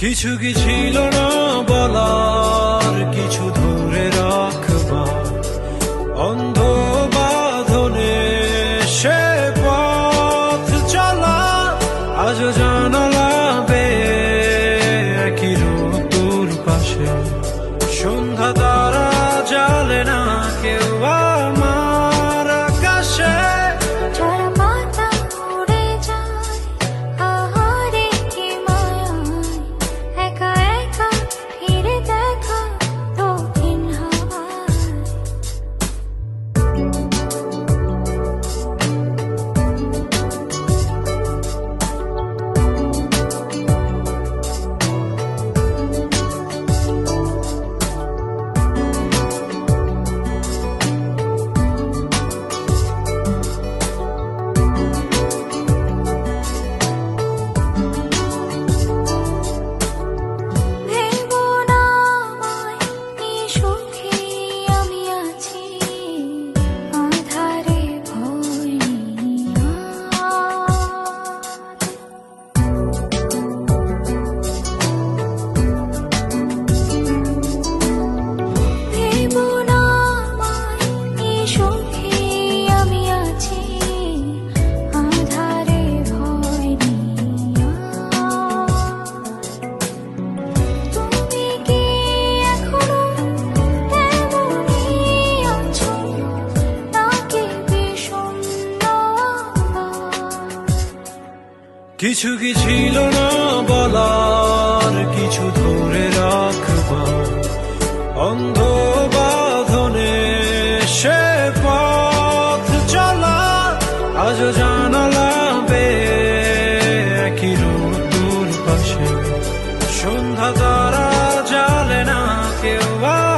কিছু কি ছিল না বলার কিছু কি ছিল না বলার, কিছু ধরে রাখবার। অন্ধ বাধনে সে পথ চলা আজ জানালা বে একই রোদ্দুর পাশে সন্ধ্যা তারা জালে না কেউ বা